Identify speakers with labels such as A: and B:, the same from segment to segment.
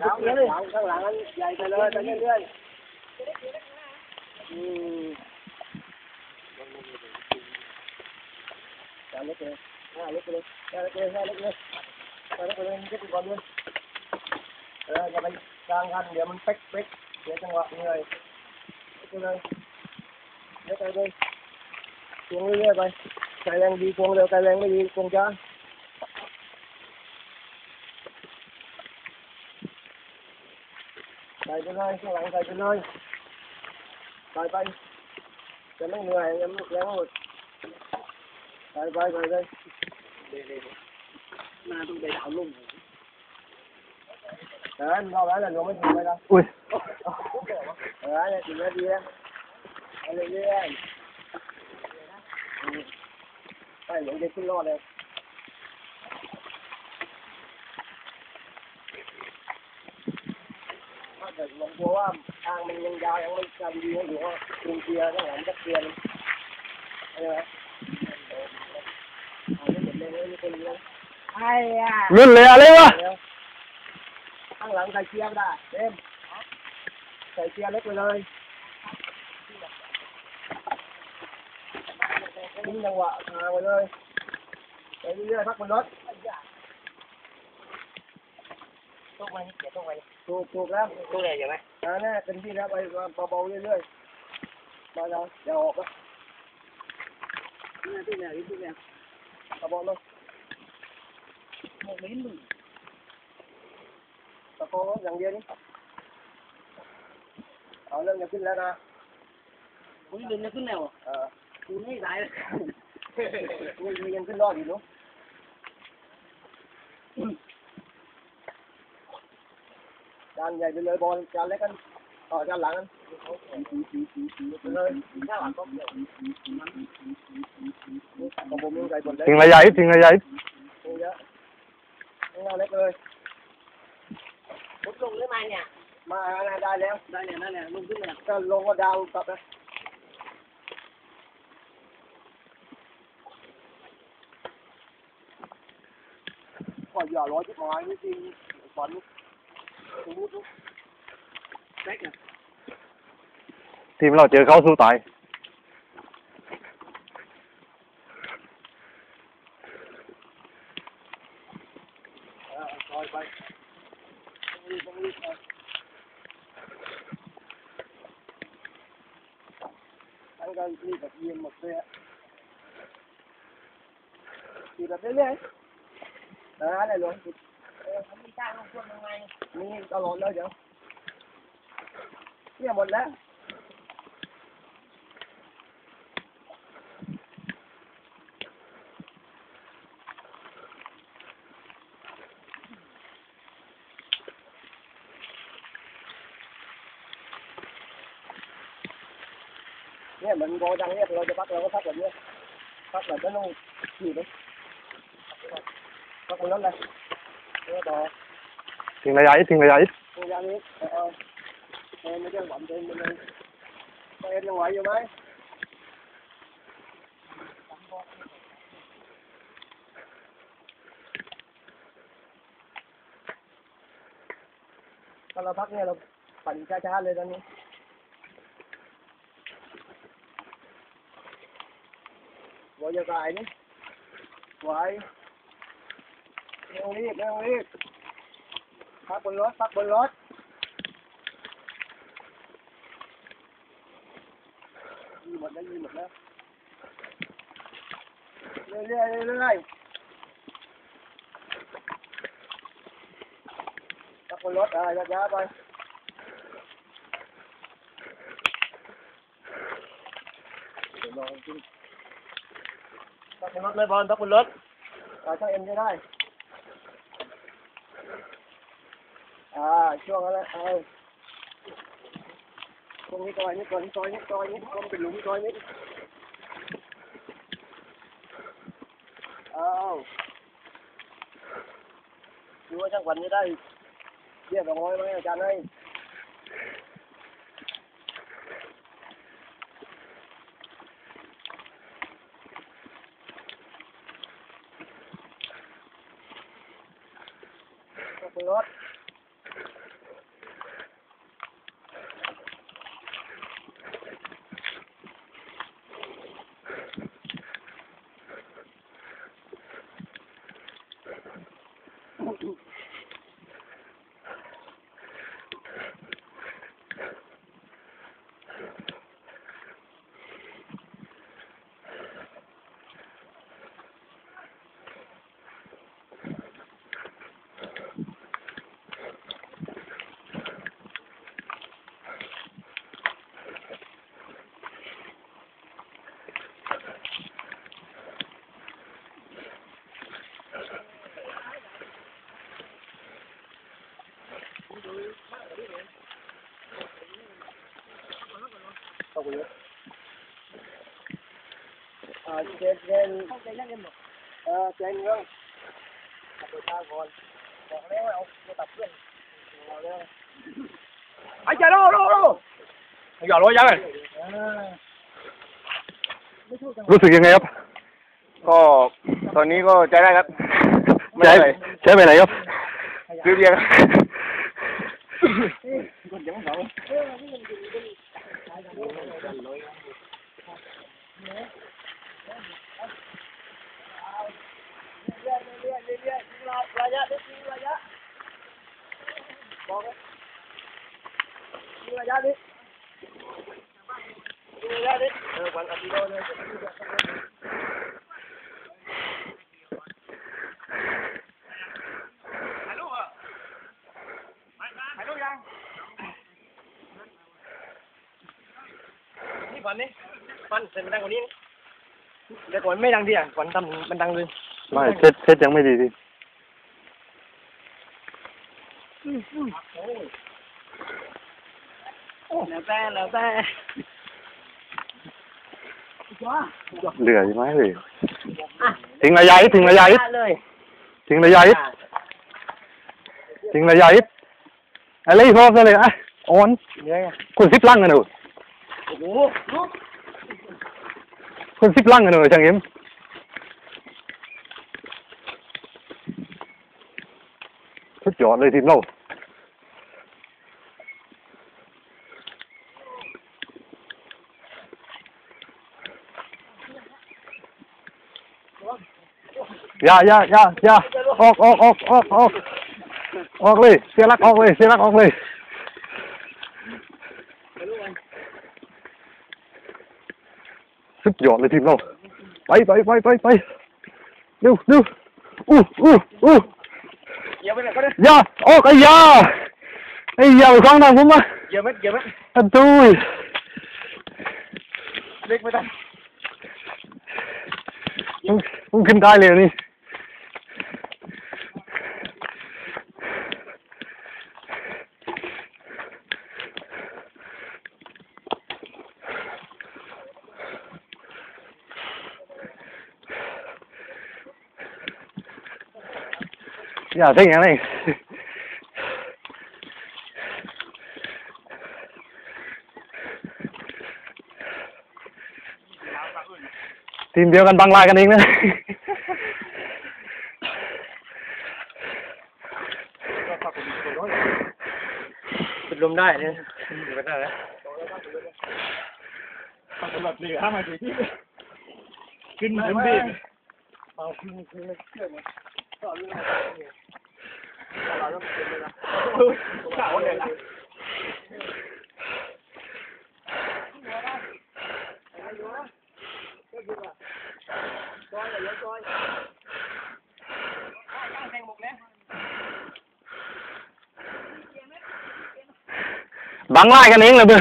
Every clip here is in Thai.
A: Chạy chụp tiếng đi. Không, lặng anh, dày chạy lên, chạy lên ừ. đi anh. Ừ. Chạy lúc đi. Chạy lúc đi. Chạy lúc đi, chạy lúc đi. Chạy lúc đi, cái con luôn. Rồi, giờ mình đang ăn để mình pick pick để cho ngọt người. Cái này. Để tay đi. Xuống đi vậy. Chạy lên đi, xuống đều, chạy lên đi, xuống cho. ใส่ไปเลยข้างหลังใส่ไปเลยใส่ไปจะไม่เหนื่อยยังไม่แรงหมดใส่ไปใส่เลย
B: มาต้องไปดาวลุ่ม
A: เดินรอบแล้วแหละหลวไม่ถึงไปแล้ว
C: อุ้ย
A: เออเนี่ยถึงนาทีแล้วเอาเรื่อยๆอืมไปหลวงจะขึ้นรอดเลย của thằng à, mình nhân giao mình làm gì của bên kia nó làm đất kia luôn. Ờ, à? Nguyên lè lên quá. Ăn lợn thầy kia đã à? em. Thầy kia lấy quên ơi đúng đâu ạ? Thằng quên ơi thầy kia bắt quên đất ยร์ข้างหลังจะเกียร์ใช่ไหมเออเอาไม่เห็นเลยไม่เป็นเลย
B: ไอ้อะ
C: เงินเลยอะไรวะ
A: เดี๋ยวข้างหลังใส่เกียร์ไม่ได้เต็มใส่เกียร์เล็กไปเลยทิ้งจังหวะทางไปเลยไปเรื่อยๆพักบนรถ
B: ต้องไปเดี๋ยวต้องไป
A: ถูกถูกแล้ว
B: ตู้เลยใช่ไหม
A: อ่าแน่เต็มที่แล้วไปเบาๆเรื่อยๆมาแล้วอย่าออกนะ
B: ตู้เลยตู้เลย
A: กระบอกเลย
B: หมดลิ้นมึง
A: ตะโกนอย่างเดียวนี่เอาเรื่องจะขึ้นแล้วนะ
B: กูลืมจะขึ้นแล้ว
A: เออ
B: กูไม่ได้เลย
A: มีมีกันขึ้นรอดอยู่เนาะ จานใหญ่ไปเลยบอลจานเล็กกันต่อจานหลังกันไปเลยจานหลังก็เกี่ยวของผมมีไก่บดเล็ก
C: ถึงระยะอีกถึงระยะอีก
A: มีเยอะไม่เอาเล็กเลย
B: ผมลงหรือมาเนี่ย
A: มาได้แล้ว
B: ได้เนี่ยนั่นแหละลงขึ้นแล้ว
A: ก็ลงก็ดาวกลับนะก็อย่าร้อยที่หมายนี่จริงฝัน thì mình lo chơi khó số tài Anh ra đi vật nhiên một xe Thì
B: là thế này Đó là luôn จ้างลงทุนยังไง
A: มีตลอดเลยเดี๋ยวเนี่ยหมดแล้วเนี่ยเหมือนโบดังเนี่ยเราจะพักเราก็พักแบบนี้พักแบบไม่ต้องขี่เลยพักบนรถเลยเนี่ยต่อ
C: ถึงระยะอีกถึงระยะอีก
A: พยายามนี้เออเออไม่ใช่หวังเดินเลยเอ็นยังไหวต่อ Thiền này ấy, thiền này ấy. Tao là phát nghe là bành cha cha lên anh Gọi giờ tài nữa. Gọi. Nghe không biết, nghe không biết. พักบนรถพักบนรถยีหมดแล้วยีหมดแล้วเรื่อยเรื่อยๆเรื่อยๆพักบนรถอ่าช้าๆไปเดี๋ยวลองกินพักบนรถเลยบอลพักบนรถอ่าถ้าเอ็มจะได้ อ่าช่วงนั้นแหละเอาตรงนี้ซอยนี้ก่อนซอยนี้ซอยนี้ตรงเป็นหลุมซอยนี้เอาดูว่าช่างขวัญจะได้เรียกสองร้อยไหมอาจารย์ให้ขอบคุณรถ เข้าไปเลยอ่าเจนเจน
B: เข้าใจยังกันหมด
A: เออเจนเรื่องขับรถทาก่อนบอกแล้วเอาไปตัดเพื่อนเอาแล้วไอ้เจ้าโลโลโลอย่าโลยังไง
C: รู้สึกยังไงครับ
A: ก็ตอนนี้ก็ใจได้ครับไม่
C: ใช้
A: ได้
C: ใช้ไปไหนครับ
A: ซื้อเบียร์ครับ Hallo? Hallo Jan? Đi bắn đi. Bắn sẽ mình đang còn đi. Để còn mấy đang đi à? Còn tầm mình đang lên. Mà chết chết chẳng mấy gì đi. Nào ta, nào ta. เลย
C: ไม่เซ็ตเซ็ตยังไม่ดีดิ
B: แล้วแต่แล้วแต่
C: เหลือใช่ไหมเลยทิ้งระยะอีกทิ้งระยะอีก
B: เลย
C: ทิ้งระยะอีกทิ้งระยะอีกอะไรพอเลยอะออน
A: เนี่ยไง
C: คนสิบลังกันหนู
A: โอ้โหลูก
C: คนสิบลังกันหนูช่างเอ็มสุดยอดเลยทีมเรา dạ dạ dạ dạ. Ốc ốc ốc ốc ốc ốc đi xe lắc ốc đi xe lắc ốc đi sức giọt lên tìm đâu bay bay bay bay bay. Điêu điêu. U u u. Dạ ốc ấy dạ. Ấy dạ mà con đang cũng mà dạ mất dạ mất anh tôi Hông, hông kim đai liền đi. ไปฟังทางผมมา
A: เกี่ยวไหมเกี่ยวไหม
C: อันตุ้ย
A: เล็กไม่ได้
C: มึงมึงขึ้นได้เลยนี่อย่าเท่งอย่างนี้ทีมเดียวกันบางลายกันเองนะ
A: เป็นลมได้เนี่ยเป็นได้แล้วสำหรับเหลือมาที่ขึ้นขึ้นดิเอาขึ้นขึ้นเลยเชื่อมั้ยต่อเรื่องเราต้องเป็นเลยนะข่าวเลย
C: coi bắn lại cái miếng là bự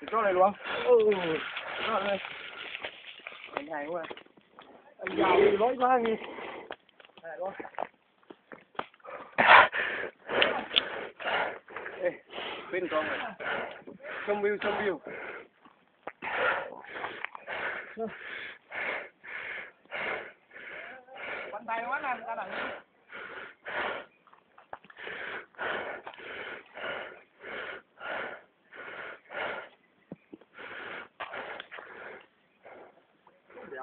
C: Thử chốt này luôn. Ừ. Thử này. Anh hàng quá. Anh giàu
A: quá nghe. Này luôn. Ê, bên con này. Xong view, xong view. Bắn tay quá nè, ta đặng.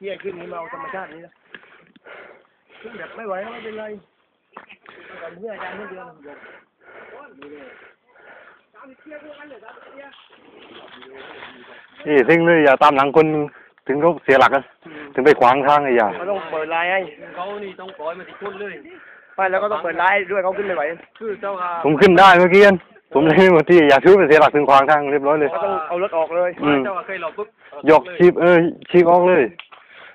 A: เฮียขึ้นนี้มาเอาธรรมชาตินี้นะขึ้นแบบไม่ไหวแล้วไม่เป็นไรก่อนเพื่ออาจารย์ไม่เดือนเดี๋ยว
C: นี่ทิ้งเลยอย่าตามหลังคนถึงเขาเสียหลักอะถึงไปขวางทางไอ้อย่า
A: เขาต้องเปิดไลน์ให้
B: เขานี่ต้องปล่อยมาที่คนเลย
A: ไปแล้วก็ต้องเปิดไลน์ด้วยเขาขึ้นไม่ไหว
B: คือเจ้าค่ะ
C: ผมขึ้นได้เมื่อกี้ผมเลยเมื่อกี้อย่าถือไปเสียหลักถึงขวางทางเรียบร้อยเลย
A: เขาต้องเอารถออกเลย
C: อืม
B: เจ้าค่ะเคยหลอกปุ๊บ
C: ยกชีพเออชีพออกเลย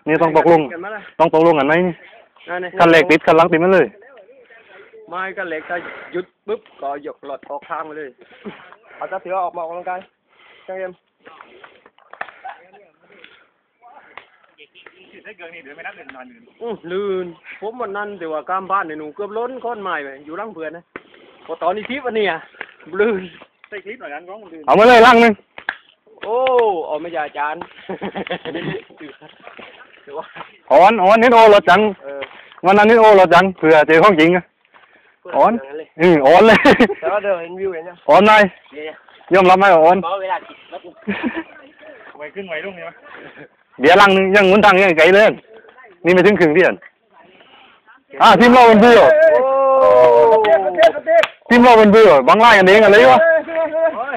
C: นี่ต้องตกลง
A: กันมาละ
C: ต้องตกลงกันไหมนี่
A: นั่นนี่
C: คันเหล็กติดคันหลังติดมันเลย
B: ไม่ก็เหล็กถ้าหยุดปุ๊บก็ยกหลอดออกข้างมาเลย
A: เอาตาเสือออกมาออกกำลังกายจังเอ็ม
B: อื้อลื่นผมวันนั้นแต่ว่ากล้ามบ้านเนี่ยหนูเกือบล้นก้อนไม้ไปอยู่ร่างเพื่อนนะพอตอนนี้คลิปอันเนี้ยลื่น
C: เอามาเลยลังหนึง
B: โอ้เอาไม่ใช่อาจารย์
C: อ่อนอ่อนนิดโอรถจัง
B: เออ
C: วันนั้นนิดโอรถจังเผื่อเจอของจริงอะอ่อน
B: ย่างเลย
C: อืมอ่อนเลย
A: แต่ว่าเดี๋ยวเห็นวิวเห็นยัง
C: อ่อนหน่อย
B: เนี่ย
C: ยอมรับไหมว่าอ่อน
B: เบาเวลาคิดแล้วกู
C: เดี๋ยวลังหนึงยังหมุนทางยังไกลเลยนี่ไม่ถึงครึ่งเดือนอ่าทีมเราเป็นเบื่อ
A: โอ้เจ็บเจ็บเจ็บ
C: ทีมเราเป็นเบื่อบางรายกันเองอะไรวะ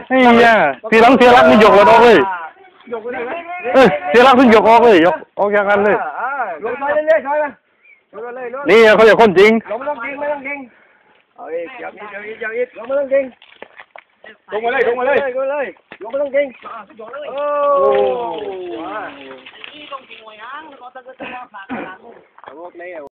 C: ไอ้เหี้ยทีหลังเสียรักมันยกรถออกเลย
A: ยกไปเลย
C: เออเสียหลักเพิ่ยกออกเลยยกออกอย่างนั้นเลย
A: ลงซอเยๆซอยมั
C: นี่เขาอยากคนจริง
A: ลงมาลงจริงไม่ลงจริงเอาอีกจับอีกจับอีกจับอีกลงไม่ต้องยิงลงมาเลยลงมาเลยลงมาเลยลงไม่ต้องยิงโอ้โห